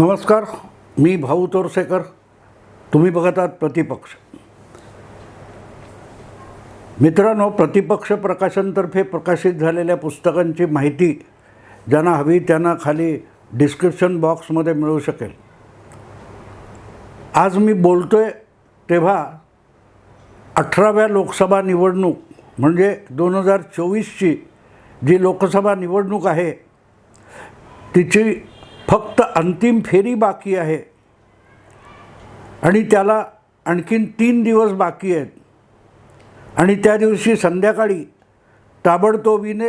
नमस्कार मी भाऊ तोरसेकर. तुम्ही बघत आहात प्रतिपक्ष. मित्रांनो प्रतिपक्ष प्रकाशनतर्फे प्रकाशित झालेल्या पुस्तकांची माहिती ज्यांना हवी त्यांना खाली डिस्क्रिप्शन बॉक्समध्ये मिळू शकेल. आज मी बोलतो आहे तेव्हा अठराव्या लोकसभा निवडणूक म्हणजे दोन हजार चोवीसची जी लोकसभा निवडणूक आहे तिची फक्त अंतिम फेरी बाकी आहे. आणि त्याला आणखीन तीन दिवस बाकी आहेत. आणि त्या दिवशी संध्याकाळी ताबडतोबीने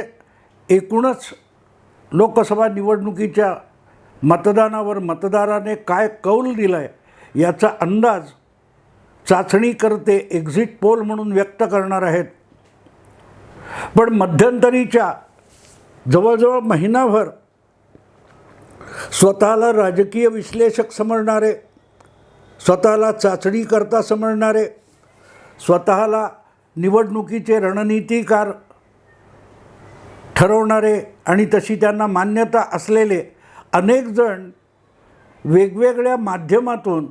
एकूणच लोकसभा निवडणुकीच्या मतदानावर मतदाराने काय कौल दिला आहे याचा अंदाज चाचणी करते एक्झिट पोल म्हणून व्यक्त करणार आहेत. पण मध्यंतरीच्या जवळजवळ महिनाभर स्वतःला राजकीय विश्लेषक समजणारे स्वतःला चाचणीकर्ता समजणारे स्वतःला निवडणुकीचे रणनीतिकार ठरवणारे आणि तशी त्यांना मान्यता असलेले अनेक जण वेगवेगळ्या माध्यमातून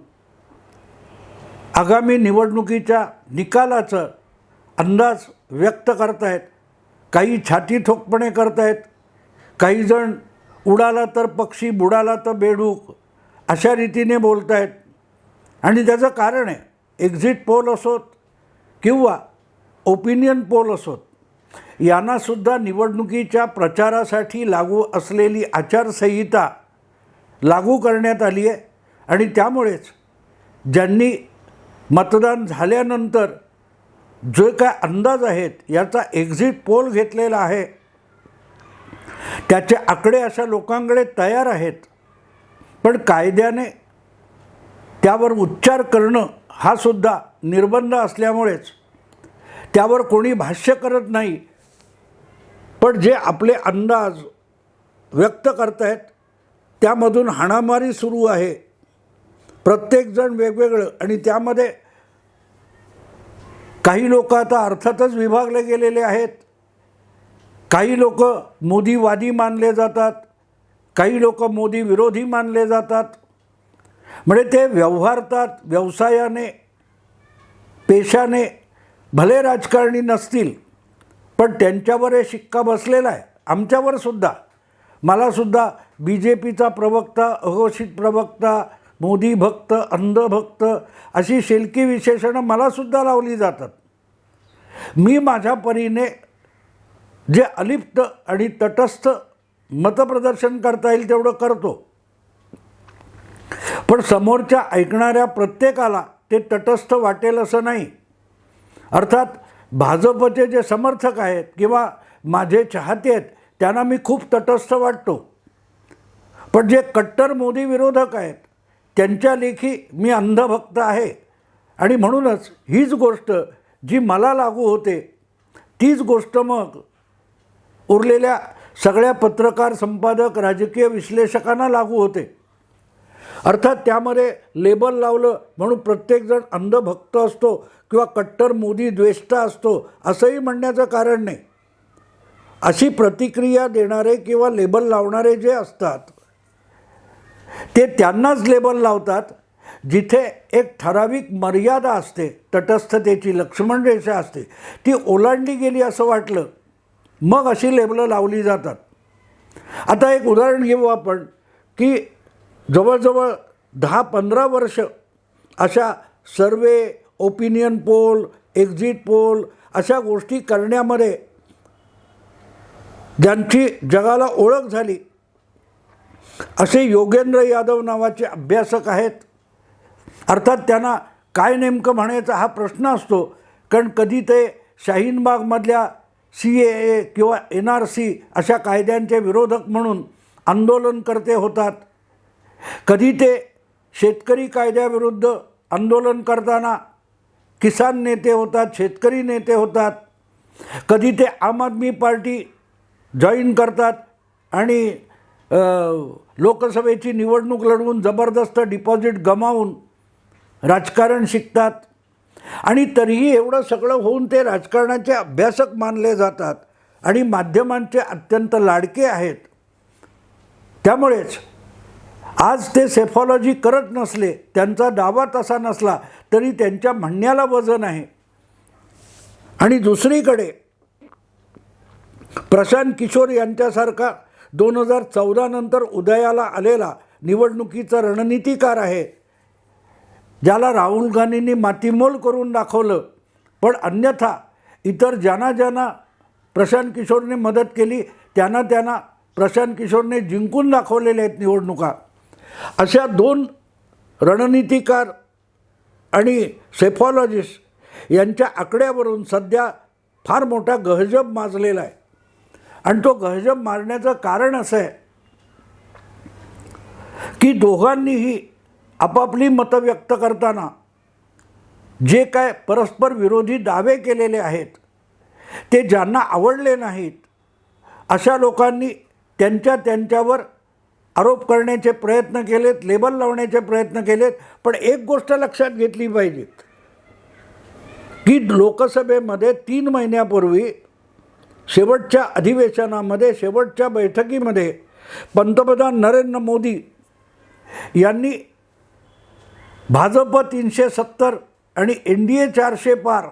आगामी निवडणुकीच्या निकालाचं अंदाज व्यक्त करतायत काही छाती ठोकपणे करतायत काही जण उडाला तर पक्षी बुडाला तर बेडूक अशा रीतीने बोलत आहेत आणि त्याचं कारण आहे एक्झिट पोल असोत किंवा ओपिनियन पोल असोत यांनासुद्धा निवडणुकीच्या प्रचारासाठी लागू असलेली आचारसंहिता लागू करण्यात आली आहे. आणि त्यामुळेच ज्यांनी मतदान झाल्यानंतर जे काय अंदाज आहेत याचा एक्झिट पोल घेतलेला आहे. त्याचे आकडे अशा लोकांकडे तयार आहेत. पण कायद्याने त्यावर उच्चार करणं हा सुद्धा निर्बंध असल्यामुळेच त्यावर कोणी भाष्य करत नाही. पण जे आपले अंदाज व्यक्त करत आहेत त्यामधून हाणामारी सुरू आहे. प्रत्येकजण वेगवेगळं आणि त्यामध्ये काही लोक आता अर्थातच विभागले गेलेले आहेत. काही लोक मोदीवादी मानले जातात काही लोक मोदी विरोधी मानले जातात. म्हणजे ते व्यवहारतात व्यवसायाने पेशाने भले राजकारणी नसतील पण त्यांच्यावर हे शिक्का बसलेला आहे. आमच्यावर सुद्धा. मलासुद्धा बी जे पीचा प्रवक्ता अघोषित प्रवक्ता मोदी भक्त अंधभक्त अशी शेलकी विशेषणं मलासुद्धा लावली जातात. मी माझ्या परीने जे अलिप्त आणि तटस्थ मतप्रदर्शन करता येईल तेवढं करतो. पण समोरच्या ऐकणाऱ्या प्रत्येकाला ते तटस्थ वाटेल असं नाही. अर्थात भाजपचे जे समर्थक आहेत किंवा माझे चाहते आहेत त्यांना मी खूप तटस्थ वाटतो. पण जे कट्टर मोदी विरोधक आहेत त्यांच्या लेखी मी अंधभक्त आहे. आणि म्हणूनच हीच गोष्ट जी मला लागू होते तीच गोष्ट मग उरलेल्या सगळ्या पत्रकार संपादक राजकीय विश्लेषकांना लागू होते. अर्थात त्यामध्ये लेबल लावलं म्हणून प्रत्येकजण अंधभक्त असतो किंवा कट्टर मोदी द्वेष्टा असतो असंही म्हणण्याचं कारण नाही. अशी प्रतिक्रिया देणारे किंवा लेबल लावणारे जे असतात ते त्यांनाच लेबल लावतात जिथे एक ठराविक मर्यादा असते तटस्थतेची लक्ष्मण रेषा असते. ती ओलांडली गेली असं वाटलं. मग अशी लेबलं लावली जातात. आता एक उदाहरण घेऊ आपण की जवळजवळ दहा पंधरा वर्ष अशा survey opinion poll exit poll अशा गोष्टी करण्यामध्ये ज्यांची जगाला ओळख झाली असे योगेंद्र यादव नावाचे अभ्यासक आहेत. अर्थात त्यांना काय नेमकं म्हणायचा हा प्रश्न असतो कारण कधी ते शाहीनबागमधल्या सी ए ए किंवा एन आर सी अशा कायद्यांचे विरोधक म्हणून आंदोलनकर्ते होतात. कधी ते शेतकरी कायद्याविरुद्ध आंदोलन करताना किसान नेते होतात शेतकरी नेते होतात. कधी ते आम आदमी पार्टी जॉईन करतात आणि लोकसभेची निवडणूक लढवून जबरदस्त डिपॉझिट गमावून राजकारण शिकतात. आणि तरीही एवढं सगळं होऊन ते राजकारणाचे अभ्यासक मानले जातात आणि माध्यमांचे अत्यंत लाडके आहेत. त्यामुळेच आज ते सेफॉलॉजी करत नसले त्यांचा दावा तसा नसला तरी त्यांच्या म्हणण्याला वजन आहे. आणि दुसरीकडे प्रशांत किशोर यांच्यासारखा दोन हजार चौदानंतर उदयाला आलेला निवडणुकीचा रणनीतिकार आहे. ज्याला राहुल गांधींनी मातीमोल करून दाखवलं. पण अन्यथा इतर ज्यांना ज्यांना प्रशांत किशोरने मदत केली त्यांना त्यांना प्रशांत किशोरने जिंकून दाखवलेल्या आहेत निवडणुका. अशा दोन रणनीतिकार आणि सेफॉलॉजिस्ट यांच्या आकड्यावरून सध्या फार मोठा गहजब माजलेला आहे. आणि तो गहजब मारण्याचं कारण असं आहे की दोघांनीही आपापली मतं व्यक्त करताना जे काय परस्पर विरोधी दावे केलेले आहेत ते ज्यांना आवडले नाहीत अशा लोकांनी त्यांच्या त्यांच्यावर आरोप करण्याचे प्रयत्न केलेत लेबल लावण्याचे प्रयत्न केलेत पण एक गोष्ट लक्षात घेतली पाहिजे की लोकसभेमध्ये तीन महिन्यापूर्वी शेवटच्या अधिवेशनामध्ये शेवटच्या बैठकीमध्ये पंतप्रधान नरेंद्र मोदी यांनी भाजप तीनशे सत्तर आणि एन डी ए चारशे पार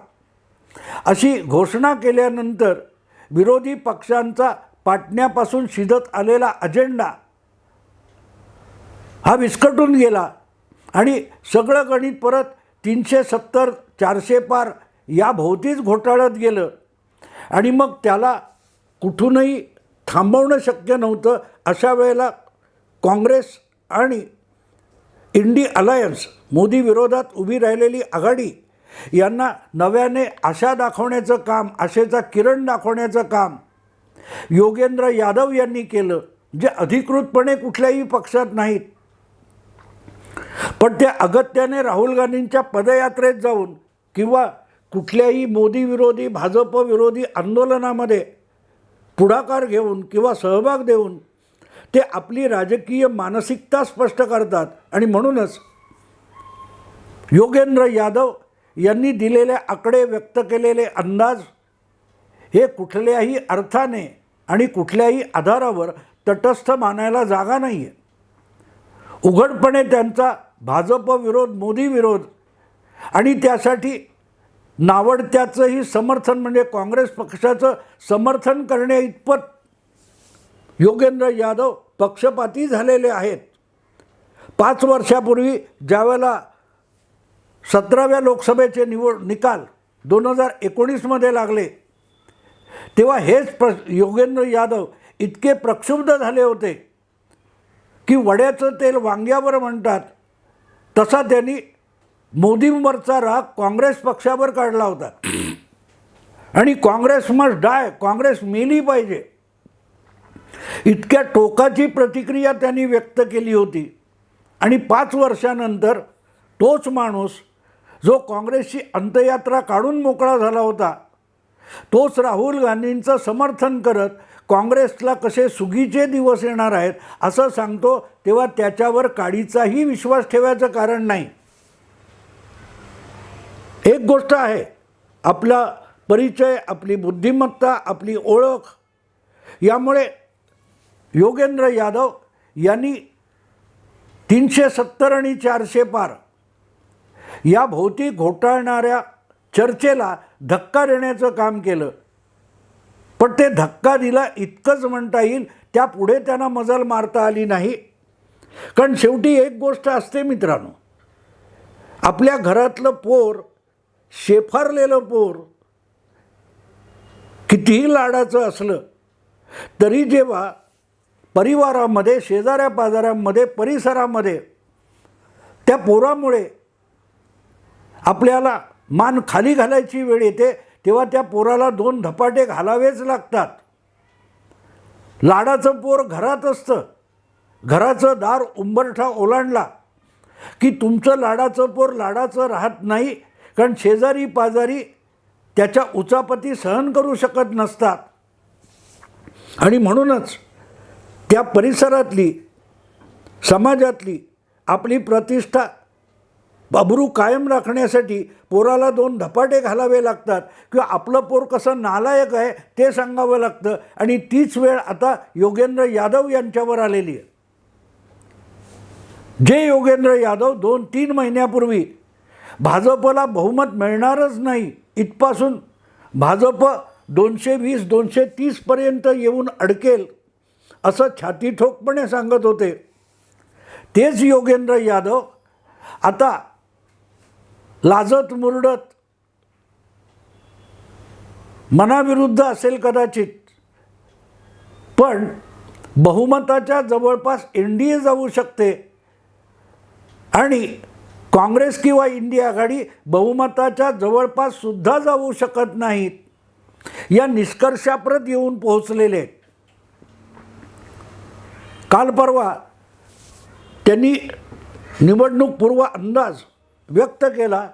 अशी घोषणा केल्यानंतर विरोधी पक्षांचा पाटण्यापासून शिजत आलेला अजेंडा हा विस्कटून गेला आणि सगळं गणित परत तीनशे सत्तर चारशे पार या भोवतीच घोटाळत गेलं. आणि मग त्याला कुठूनही थांबवणं शक्य नव्हतं अशा वेळेला काँग्रेस आणि इंडी अलायन्स मोदी विरोधात उभी राहिलेली आघाडी यांना नव्याने आशा दाखवण्याचं काम आशेचा किरण दाखवण्याचं काम योगेंद्र यादव यांनी केलं जे अधिकृतपणे कुठल्याही पक्षात नाहीत. पण ते अगत्याने राहुल गांधींच्या पदयात्रेत जाऊन किंवा कुठल्याही मोदी विरोधी भाजप विरोधी आंदोलनामध्ये पुढाकार घेऊन किंवा सहभाग देऊन ते आपली राजकीय मानसिकता स्पष्ट करतात. आणि म्हणूनच योगेंद्र यादव यांनी दिलेले आकडे व्यक्त केलेले अंदाज हे कुठल्याही अर्थाने आणि कुठल्याही आधारावर तटस्थ मानायला जागा नाही आहे उघडपणे त्यांचा भाजप विरोध मोदी विरोध आणि त्यासाठी नावडत्याचंही समर्थन म्हणजे काँग्रेस पक्षाचं समर्थन करण्याइतपत योगेंद्र यादव पक्षपाती झालेले आहेत. पाच वर्षापूर्वी ज्यावेळेला सतराव्या लोकसभेचे निवड निकाल दोन हजार एकोणीसमध्ये लागले तेव्हा हेच प्र योगेंद्र यादव इतके प्रक्षुब्ध झाले होते की वड्याचं तेल वांग्यावर म्हणतात. तसा त्यांनी मोदींवरचा राग काँग्रेस पक्षावर काढला होता. आणि काँग्रेस मस्ट डाय काँग्रेस मेली पाहिजे. इतक्या टोकाची प्रतिक्रिया त्यांनी व्यक्त केली होती. आणि पाच वर्षानंतर तोच माणूस जो काँग्रेसची अंतयात्रा काढून मोकळा झाला होता तोच राहुल गांधींचं समर्थन करत काँग्रेसला कसे सुगीचे दिवस येणार आहेत असं सांगतो तेव्हा त्याच्यावर काडीचाही विश्वास ठेवायचं कारण नाही. एक गोष्ट आहे आपला परिचय आपली बुद्धिमत्ता आपली ओळख यामुळे योगेंद्र यादव यांनी तीनशे सत्तर आणि चारशे पार या भोवती घोटाळणाऱ्या चर्चेला धक्का देण्याचं काम केलं. पण ते धक्का दिला इतकंच म्हणता येईल त्यापुढे त्यांना मजल मारता आली नाही. कारण शेवटी एक गोष्ट असते मित्रांनो आपल्या घरातलं पोर शेफारलेलं पोर कितीही लाडाचं असलं तरी जेव्हा परिवारामध्ये शेजाऱ्या पाजाऱ्यांमध्ये परिसरामध्ये त्या पोरामुळे आपल्याला मान खाली घालायची वेळ येते तेव्हा त्या पोराला दोन धपाटे घालावेच लागतात. लाडाचं पोर घरात असतं. घराचं दार उंबरठा ओलांडला की तुमचं लाडाचं पोर लाडाचं राहत नाही कारण शेजारी पाजारी त्याच्या उचापती सहन करू शकत नसतात. आणि म्हणूनच त्या परिसरातली समाजातली आपली प्रतिष्ठा बबरू कायम राखण्यासाठी पोराला दोन धपाटे घालावे लागतात किंवा आपलं पोर कसं नालायक आहे ते सांगावं लागतं. आणि तीच वेळ आता योगेंद्र यादव यांच्यावर आलेली आहे. जे योगेंद्र यादव दोन तीन महिन्यापूर्वी भाजपला बहुमत मिळणारच नाही इथपासून भाजप दोनशे वीस दोनशे तीसपर्यंत येऊन अडकेल. असं छाती ठोकपणे सांगत होते. तेच योगेंद्र यादव. आता लाजत मुरडत मनाविरुद्ध असेल कदाचित. पण बहुमताच्या जवळपास एनडीए जाऊ शकते. आणि काँग्रेस किंवा इंडिया आघाडी बहुमताच्या जवळपास सुद्धा जाऊ शकत नाहीत. या निष्कर्षाप्रत येऊन पोहोचलेले आहेत. काल परवा त्यांनी निवडणूक पूर्व अंदाज व्यक्त केला.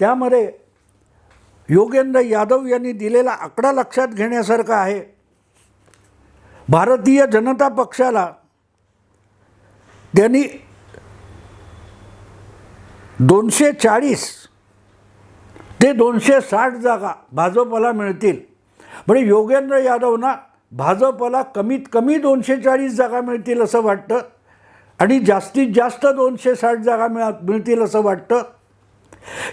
त्यामध्ये योगेंद्र यादव यांनी दिलेला आकडा लक्षात घेण्यासारखा आहे. भारतीय जनता पक्षाला त्यांनी दोनशे चाळीस ते दोनशे साठ जागा भाजपला मिळतील. म्हणजे योगेंद्र यादवना भाजपला कमीत कमी दोनशे चाळीस जागा मिळतील असं वाटतं आणि जास्तीत जास्त दोनशे साठ जागा मिळा मिळतील असं वाटतं.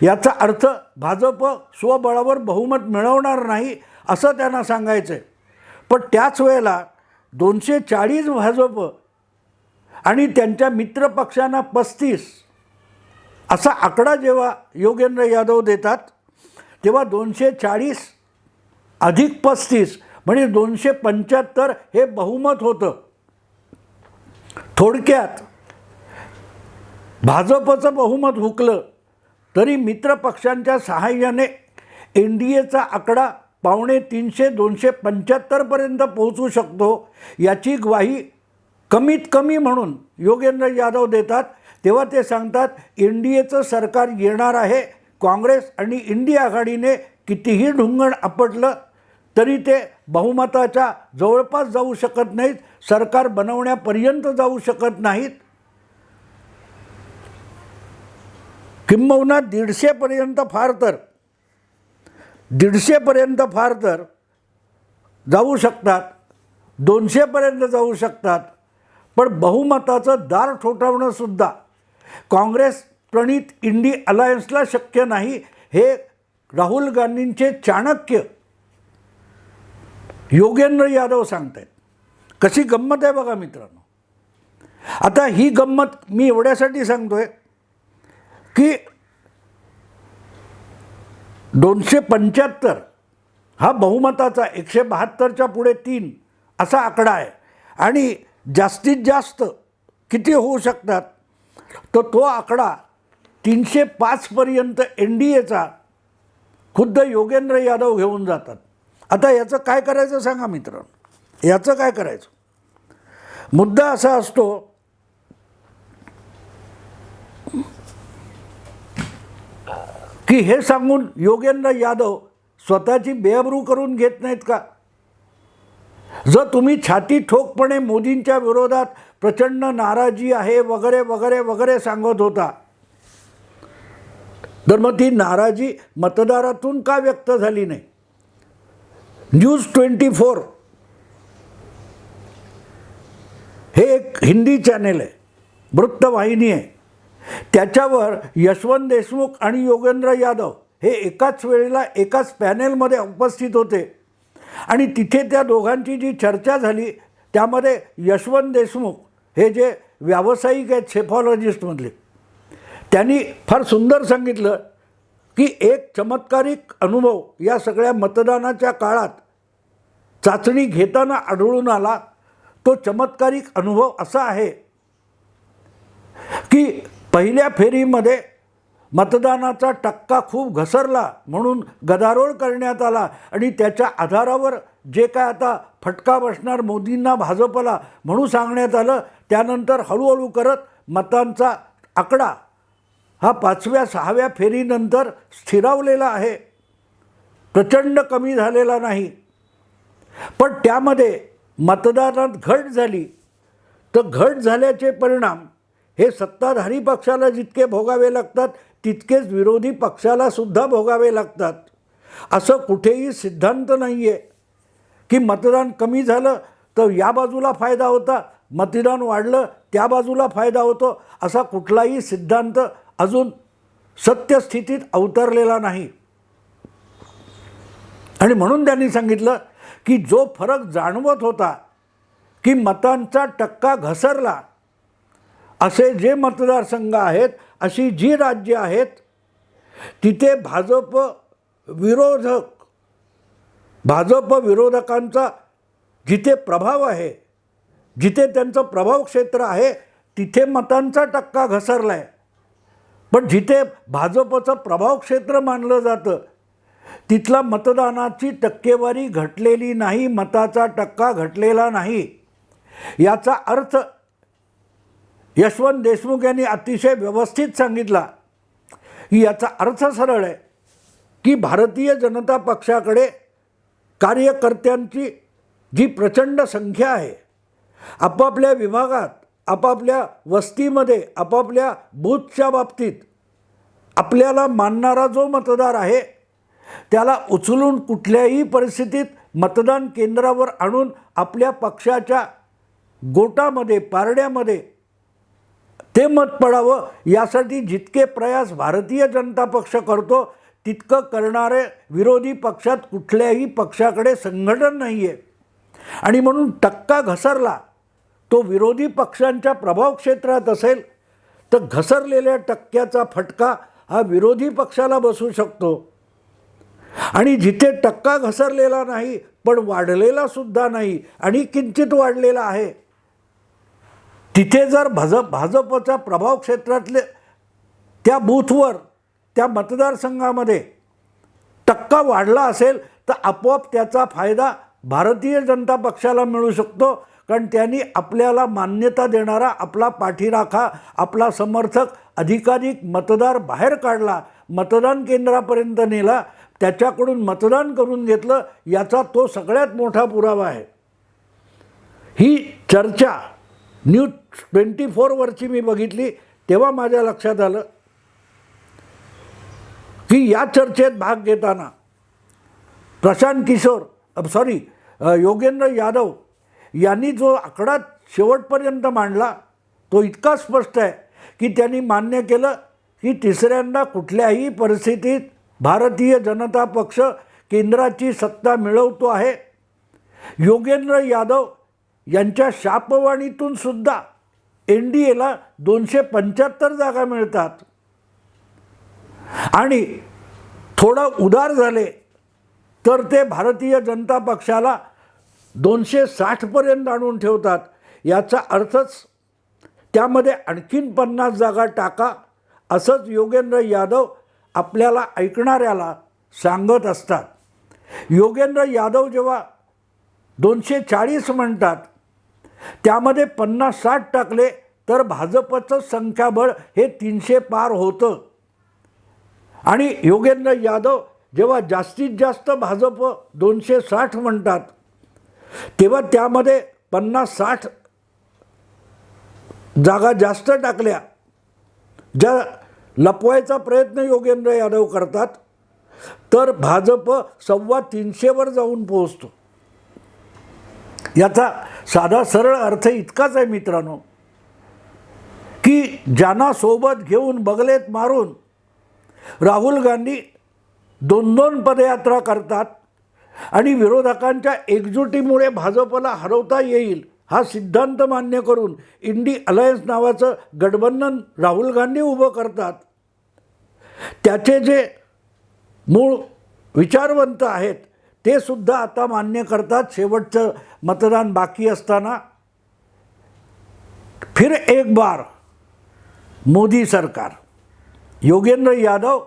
याचा अर्थ भाजप स्वबळावर बहुमत मिळवणार नाही असं त्यांना सांगायचं आहे पण त्याच वेळेला दोनशे चाळीस भाजप आणि त्यांच्या मित्रपक्षांना पस्तीस असा आकडा जेव्हा योगेंद्र यादव देतात तेव्हा दोनशे चाळीस अधिक पस्तीस म्हणजे दोनशे पंच्याहत्तर हे बहुमत होतं. थोडक्यात भाजपचं बहुमत हुकलं तरी मित्रपक्षांच्या सहाय्याने एन डी एचा आकडा पावणे तीनशे दोनशे पंच्याहत्तरपर्यंत पोहोचू शकतो याची ग्वाही कमीत कमी म्हणून योगेंद्र यादव देतात. तेव्हा ते सांगतात एन डी एचं सरकार येणार आहे काँग्रेस आणि इंडिया आघाडीने कितीही ढुंगण आपटलं तरी ते बहुमताच्या जवळपास जाऊ शकत नाहीत सरकार बनवण्यापर्यंत जाऊ शकत नाहीत. किंबहुना दीडशेपर्यंत फार तर. दीडशेपर्यंत फार तर जाऊ शकतात. दोनशेपर्यंत जाऊ शकतात. पण बहुमताचं दार ठोठावणंसुद्धा काँग्रेस प्रणित इंडी अलायन्सला शक्य नाही हे राहुल गांधींचे चाणक्य योगेंद्र यादव सांगत आहेत कशी गंमत आहे बघा मित्रांनो. आता ही गंमत मी एवढ्यासाठी सांगतोय की दोनशे पंच्याहत्तर हा बहुमताचा एकशे बहात्तरच्या पुढे तीन असा आकडा आहे. आणि जास्तीत जास्त किती होऊ शकतात? तर तो आकडा तीनशे पाचपर्यंत एन डी एचा खुद्द योगेंद्र यादव घेऊन जातात. आता याचं काय करायचं सांगा मित्रांनो याचं काय करायचं? मुद्दा असा असतो की हे सांगून योगेंद्र यादव स्वतःची बेअब्रू करून घेत नाहीत का? जर तुम्ही छाती ठोकपणे मोदींच्या विरोधात प्रचंड नाराजी आहे वगैरे वगैरे वगैरे सांगत होता तर मग ती नाराजी मतदारातून का व्यक्त झाली नाही? News Twenty Four. हे एक हिंदी चॅनेल आहे. वृत्तवाहिनी आहे. त्याच्यावर यशवंत देशमुख आणि योगेंद्र यादव हे एकाच वेळेला एकाच पॅनेलमध्ये उपस्थित होते. आणि तिथे त्या दोघांची जी चर्चा झाली त्यामध्ये यशवंत देशमुख हे जे व्यावसायिक आहेत सेफॉलॉजिस्टमधले त्यांनी फार सुंदर सांगितलं की एक चमत्कारिक अनुभव या सगळ्या मतदानाच्या काळात चाचणी घेताना आढळून आला. तो चमत्कारिक अनुभव असा आहे की पहिल्या फेरीमध्ये मतदानाचा टक्का खूप घसरला म्हणून गदारोळ करण्यात आला आणि त्याच्या आधारावर जे काय आता फटका बसणार मोदींना भाजपला म्हणून सांगण्यात आलं त्यानंतर हळूहळू करत मतांचा आकडा हा पाचव्या सहाव्या फेरीनंतर स्थिरावलेला आहे. प्रचंड कमी झालेला नाही. पण त्यामध्ये मतदानात घट झाली. तर घट झाल्याचे परिणाम हे सत्ताधारी पक्षाला जितके भोगावे लागतात तितकेच विरोधी पक्षाला सुद्धा भोगावे लागतात. असं कुठेही सिद्धांत नाही आहे की मतदान कमी झालं तर या बाजूला फायदा होता मतदान वाढलं त्या बाजूला फायदा होतो असा कुठलाही सिद्धांत अजून सत्यस्थितीत अवतरलेला नाही. आणि म्हणून त्यांनी सांगितलं की जो फरक जाणवत होता की मतांचा टक्का घसरला असे जे मतदारसंघ आहेत अशी जी राज्य आहेत तिथे भाजप विरोधक भाजप विरोधकांचा जिथे प्रभाव आहे जिथे त्यांचं प्रभाव क्षेत्र आहे तिथे मतांचा टक्का घसरला आहे पण जिथे भाजपचं प्रभाव क्षेत्र मानलं जातं तिथला मतदानाची टक्केवारी घटलेली नाही मताचा टक्का घटलेला नाही याचा अर्थ यशवंत देशमुख यांनी अतिशय व्यवस्थित सांगितला. की याचा अर्थ सरळ आहे की भारतीय जनता पक्षाकडे कार्यकर्त्यांची जी प्रचंड संख्या आहे आपापल्या विभागात आपापल्या वस्तीमध्ये आपापल्या बूथच्या बाबतीत आपल्याला मानणारा जो मतदार आहे त्याला उचलून कुठल्याही परिस्थितीत मतदान केंद्रावर आणून आपल्या पक्षाच्या गोटामध्ये पारड्यामध्ये ते मत पडावं यासाठी जितके प्रयास भारतीय जनता पक्ष करतो तितकं करणारे विरोधी पक्षात कुठल्याही पक्षाकडे संघटन नाही आहे आणि म्हणून टक्का घसरला तो विरोधी पक्षांच्या प्रभाव क्षेत्रात असेल तर घसरलेल्या टक्क्याचा फटका हा विरोधी पक्षाला बसू शकतो. आणि जिथे टक्का घसरलेला नाही पण वाढलेला सुद्धा नाही आणि किंचित वाढलेला आहे तिथे जर भाजप भाजपच्या प्रभाव क्षेत्रातले त्या बूथवर त्या मतदारसंघामध्ये टक्का वाढला असेल तर आपोआप त्याचा फायदा भारतीय जनता पक्षाला मिळू शकतो कारण त्यांनी आपल्याला मान्यता देणारा आपला पाठीराखा आपला समर्थक अधिकाधिक मतदार बाहेर काढला मतदान केंद्रापर्यंत नेला त्याच्याकडून मतदान करून घेतलं याचा तो सगळ्यात मोठा पुरावा आहे. ही चर्चा न्यूज ट्वेंटी फोरवरची मी बघितली तेव्हा माझ्या लक्षात आलं की या चर्चेत भाग घेताना प्रशांत किशोर सॉरी योगेंद्र यादव यांनी जो आकडा शेवटपर्यंत मांडला तो इतका स्पष्ट आहे की त्यांनी मान्य केलं की तिसऱ्यांदा कुठल्याही परिस्थितीत भारतीय जनता पक्ष केंद्राची सत्ता मिळवतो आहे. योगेंद्र यादव यांच्या शापवाणीतून सुद्धा एन डी एला दोनशे पंच्याहत्तर जागा मिळतात. आणि थोडं उदार झाले तर ते भारतीय जनता पक्षाला दोनशे साठपर्यंत आणून ठेवतात. याचा अर्थच त्यामध्ये आणखीन पन्नास जागा टाका असंच योगेंद्र यादव आपल्याला ऐकणाऱ्याला सांगत असतात. योगेंद्र यादव जेव्हा दोनशे चाळीस म्हणतात त्यामध्ये पन्नास साठ टाकले तर भाजपचं संख्याबळ हे तीनशे पार होतं. आणि योगेंद्र यादव जेव्हा जास्तीत जास्त भाजप दोनशे साठ म्हणतात तेव्हा त्यामध्ये पन्नास साठ जागा जास्त टाकल्या. ज्या लपवायचा प्रयत्न योगेंद्र यादव करतात तर भाजप सव्वा तीनशेवर जाऊन पोहोचतो. याचा साधा सरळ अर्थ इतकाच आहे मित्रांनो की ज्यांना सोबत घेऊन बगलेत मारून राहुल गांधी दोन दोन पदयात्रा करतात आणि विरोधकांच्या एकजुटीमुळे भाजपला हरवता येईल हा सिद्धांत मान्य करून इंडी अलायन्स नावाचं गठबंधन राहुल गांधी उभं करतात. त्याचे जे मूळ विचारवंत आहेत ते सुद्धा आता मान्य करतात. शेवटचं मतदान बाकी असताना फिर एक बार मोदी सरकार. योगेंद्र यादव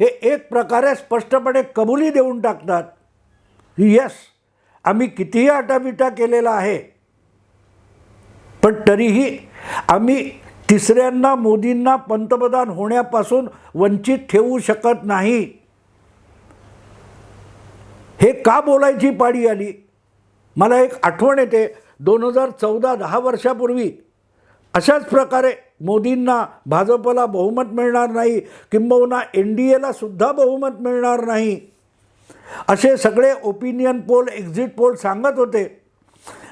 हे एक प्रकारे स्पष्टपणे कबुली देऊन टाकतात. यस. आम्ही कितीही आटापिटा केलेला आहे पण तरीही आम्ही तिसऱ्यांना मोदींना पंतप्रधान होण्यापासून वंचित ठेवू शकत नाही. हे का बोलायची पाळी आली? मला एक आठवण येते. दोन हजार चौदा दहा वर्षापूर्वी अशाच प्रकारे मोदींना भाजपला बहुमत मिळणार नाही किंबहुना एन डी एला सुद्धा बहुमत मिळणार नाही. असे सगळे ओपिनियन पोल एक्झिट पोल सांगत होते.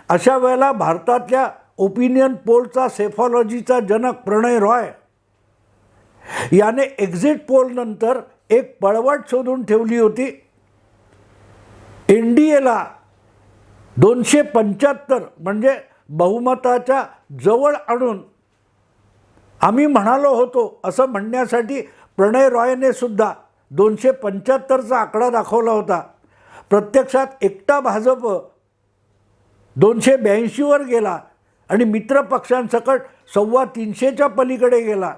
अशा वेळेला भारतातल्या ओपिनियन पोलचा सेफॉलॉजीचा जनक प्रणय रॉय याने एक्झिट पोलनंतर एक पळवाट शोधून ठेवली होती. एन डी एला दोनशे पंच्याहत्तर म्हणजे बहुमताच्या जवळ आणून आम्ही म्हणालो होतो असं म्हणण्यासाठी प्रणय रॉयने सुद्धा दोनशे पंच्याहत्तरचा आकडा दाखवला होता. प्रत्यक्षात एकटा भाजप दोनशे ब्याऐंशीवर गेला आणि मित्र पक्षांसकट सव्वा तीनशेच्या पलीकडे गेला.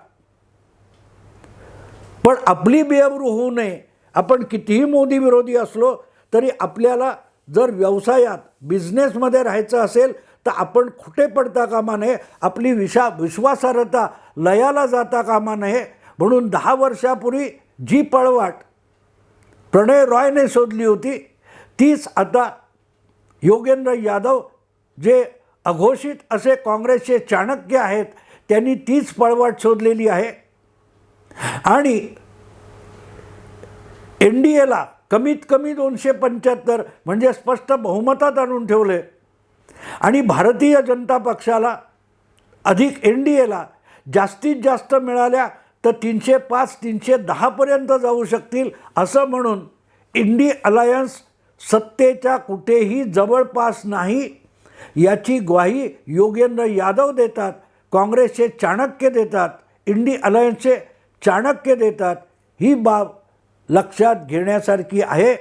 पण आपली बेअब्रू होऊ नये. आपण कितीही मोदी विरोधी असलो तरी आपल्याला जर व्यवसायात बिझनेसमध्ये राहायचं असेल तर आपण खुटे पडता कामा नये. आपली विशा विश्वासार्हता लयाला जाता कामा नये. म्हणून दहा वर्षापूर्वी जी पळवाट प्रणय रॉयने शोधली होती तीच आता योगेंद्र यादव जे अघोषित असे काँग्रेसचे चाणक्य आहेत त्यांनी तीच पळवाट शोधलेली आहे. आणि एन डी एला कमीत कमी दोनशे पंच्याहत्तर म्हणजे स्पष्ट बहुमतात आणून ठेवले. आणि भारतीय जनता पक्षाला अधिक एन डी एला जास्तीत जास्त मिळाल्या तर तीनशे पाच तीनशे दहापर्यंत जाऊ शकतील असं म्हणून इंडी अलायन्स सत्तेच्या कुठेही जवळपास नाही याची ग्वाही योगेंद्र यादव देतात काँग्रेसचे चाणक्य देतात इंडी अलायन्सचे चाणक्य देतात. ही बाब लक्षात घेण्यासारखी आहे.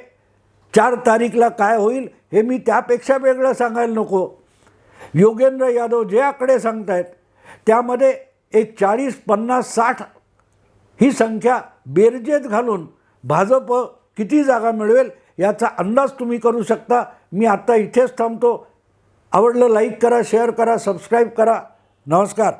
चार तारीखला काय होईल हे मी त्यापेक्षा वेगळं सांगायला नको. योगेंद्र यादव जे आकडे सांगतायत त्यामध्ये एक चाळीस पन्नास साठ ही संख्या बेरजेत घालून भाजप किती जागा मिळवेल याचा अंदाज तुम्ही करू शकता. मी आत्ता इथेच थांबतो. आवडलं लाईक करा शेअर करा सबस्क्राईब करा. नमस्कार.